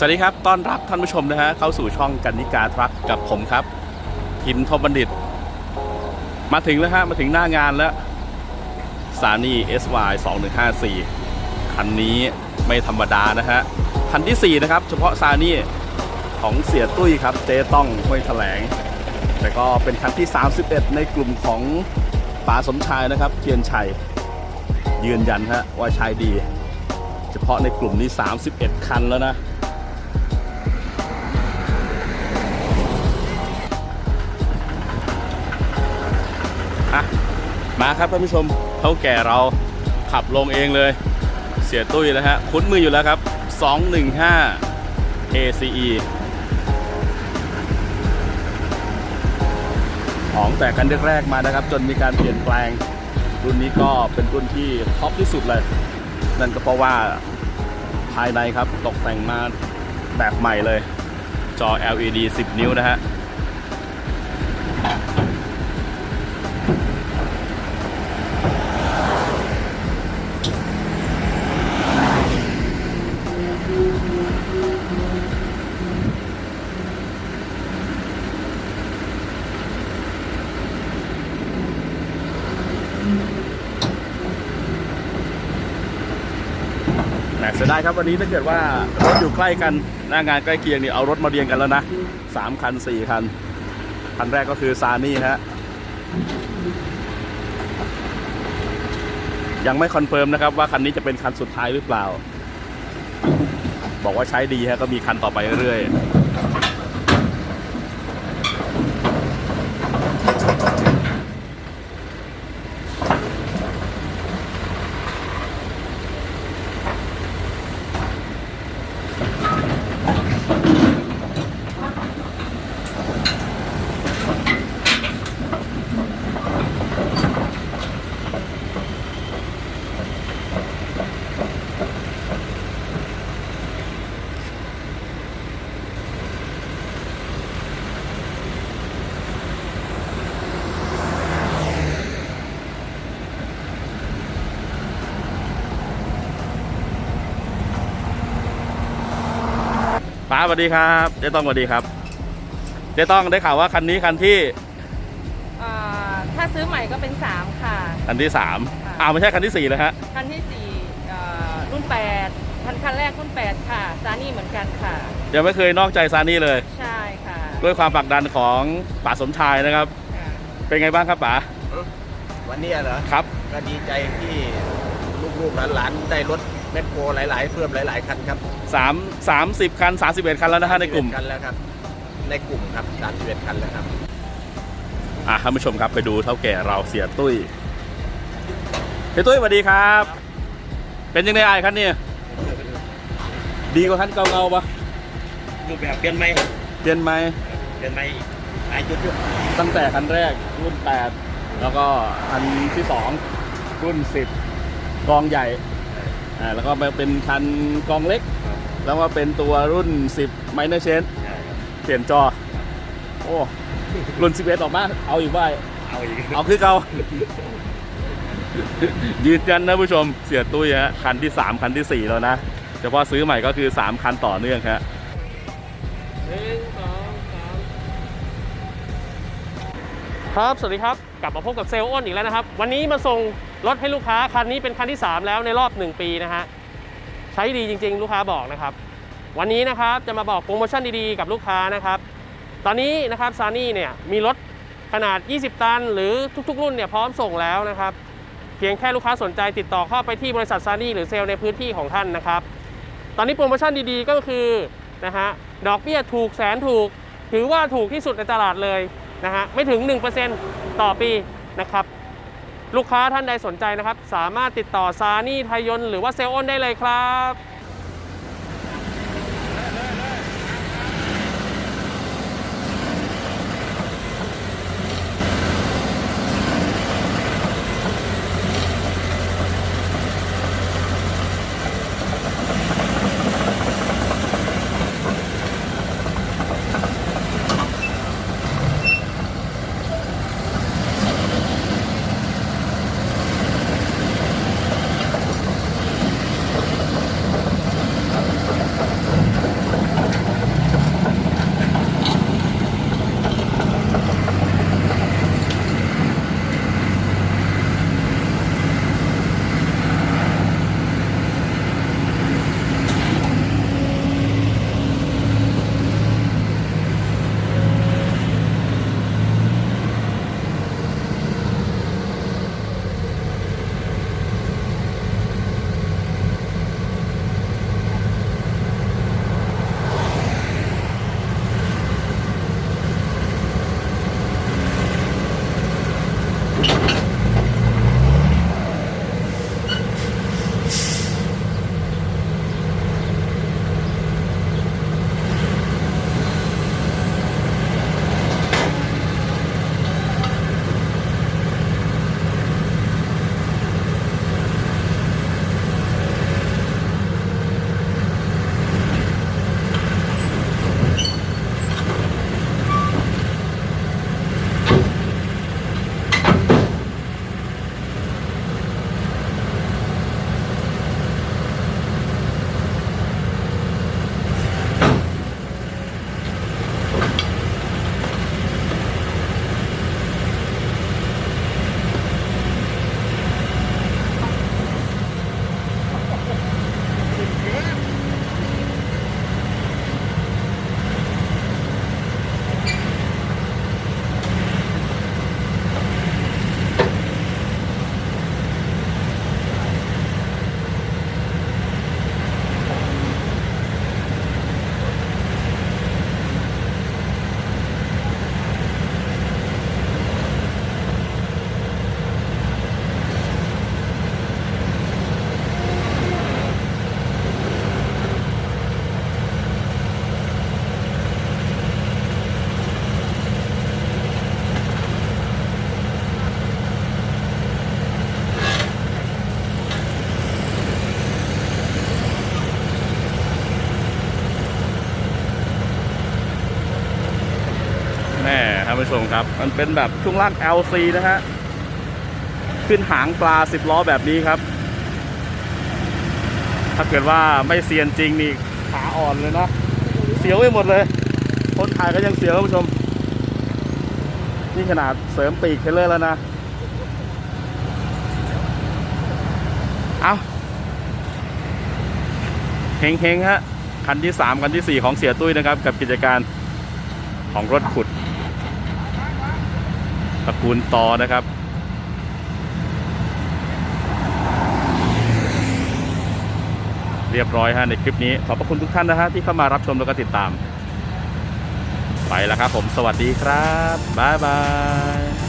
สวัสดีครับ ต้อนรับท่านผู้ชมนะฮะเข้าสู่ช่องกันนิกาทรัคกับผมครับทินทบบัณฑิต มาถึงแล้วฮะมาถึงหน้างานแล้วซานี่ SY 2154 คันนี้ไม่ธรรมดานะฮะ คันที่ 4 นะครับ เฉพาะซานี่ของเสียตุ้ยครับ เจต้องห้วยแถลง แต่ก็เป็นคันที่ 31 ในกลุ่มของป๋าสมชายนะครับเทียนชัย ยืนยันฮะว่าใช้ดี เฉพาะในกลุ่มนี้ 31 คันแล้วนะ อะมาครับท่านผู้ชมเท่าแก่เราขับลงเองเลย เสียตุ้ยนะฮะคุ้นมืออยู่แล้วครับ 215 ACE ของแต่กันแรกๆมานะครับ จนมีการเปลี่ยนแปลง รุ่นนี้ก็เป็นรุ่นที่ท็อปที่สุดเลย นั่นก็เพราะว่าภายในครับตกแต่งมาแบบใหม่เลย จอ LED 10 นิ้วนะฮะ ได้ครับวันนี้ถ้าเกิดว่ารถอยู่ใกล้กันหน้างานใกล้เคียงนี่เอารถมาเรียงกันแล้วนะสามคันสี่คัน คันแรกก็คือซานี่ฮะยังไม่คอนเฟิร์มนะครับว่าคันนี้จะเป็นคันสุดท้ายหรือเปล่า บอกว่าใช้ดีฮะก็มีคันต่อไปเรื่อยๆ ป้าสวัสดีครับเจ๊ต้องสวัสดีครับเจ๊ต้องได้ข่าวว่าคันนี้คันที่อ่าถ้าซื้อใหม่ก็เป็น 3 ค่ะ คันที่สามค่ะ อ้าวไม่ใช่คันที่สี่เลยฮะคันที่4อ่ารุ่น8คันคันแรกรุ่น 8 ค่ะซานี่เหมือนกันค่ะ ยังไม่เคยนอกใจซานี่เลย ใช่ค่ะด้วยความผลักดันของป๋าสมชายนะครับ ค่ะเป็นไงบ้างครับป๋าวันนี้เหรอ ครับ ก็ดีใจที่ลูกๆหลานๆได้รถ แมคโครหลาย ๆ เพิ่มหลาย ๆ คันครับสามสามสิบคันสามสิบเอ็ดคันแล้วนะฮะในกลุ่ม31คันแล้วครับ ในกลุ่มครับ31คันแล้วครับ อะท่านผู้ชมครับไปดูเท่าแก่เราเสียตุ้ยเฮียตุ้ยสวัสดีครับ เป็นยังไงไอ้คันนี้ดีกว่าคันเก่าๆปะรูปแบบเปลี่ยนไหมเปลี่ยนไหมเปลี่ยนไหมหลายจุดอยู่ตั้งแต่คันแรกรุ่น 8 แล้วก็คันที่ 2 รุ่น 10กองใหญ่ อ่าแล้วก็มาเป็นคันกองเล็ก แล้วมาเป็นตัวรุ่น 10 minor change เปลี่ยนจอ โอ้ รุ่น 11 ออกมา เอาอีกว่าเอาอีกเอาคือเก่ายืนยันนะผู้ชมเสียตุ้ยฮะคันที่ 3 คันทีสี่4 แล้วนะเฉพาะซื้อใหม่ก็คือ 3 คันต่อเนื่องฮะครับ สวัสดีครับ กลับมาพบกับเซลล์อ้นอีกแล้วนะครับ วันนี้มาส่งรถให้ลูกค้าคันนี้เป็นคันที่ 3 แล้วในรอบ 1 ปีนะฮะใช้ดีจริง ๆ ลูกค้าบอกนะครับ วันนี้นะครับจะมาบอกโปรโมชั่นดีๆกับลูกค้านะครับ ตอนนี้นะครับซานี่เนี่ยมีรถขนาด 20 ตัน หรือทุกๆ รุ่นเนี่ยพร้อมส่งแล้วนะครับ เพียงแค่ลูกค้าสนใจติดต่อเข้าไปที่บริษัทซานี่หรือเซลล์ในพื้นที่ของท่านนะครับ ตอนนี้โปรโมชั่นดีๆก็คือนะฮะดอกเบี้ยถูกแสนถูก ถือว่าถูกที่สุดในตลาดเลย นะฮะไม่ถึง 1%ต่อปีนะครับลูกค้าท่านใดสนใจนะครับ สามารถติดต่อซานี่ไทยยนหรือว่าเซลล์อนได้เลยครับ ผู้ชมครับ มันเป็นแบบช่วงล่าง LC นะฮะ ขึ้นหางปลา10ล้อแบบนี้ครับ ถ้าเกิดว่าไม่เซียนจริงนี่ขาอ่อนเลยนะ เสียวไปหมดเลย คนถ่ายก็ยังเสียวครับผู้ชม นี่ขนาดเสริมปีกเทเลอร์แล้วนะ เอาเฮงๆฮะคันที่ 3 คันทีสี่4 ของเสียตุ้ยนะครับ กับกิจการของรถขุด ระกูลต่อนะครับ เรียบร้อยฮะในคลิปนี้ ขอบพระคุณทุกท่านนะฮะที่เข้ามารับชมแล้วก็ติดตาม ไปแล้วครับผมสวัสดีครับ บ๊ายบาย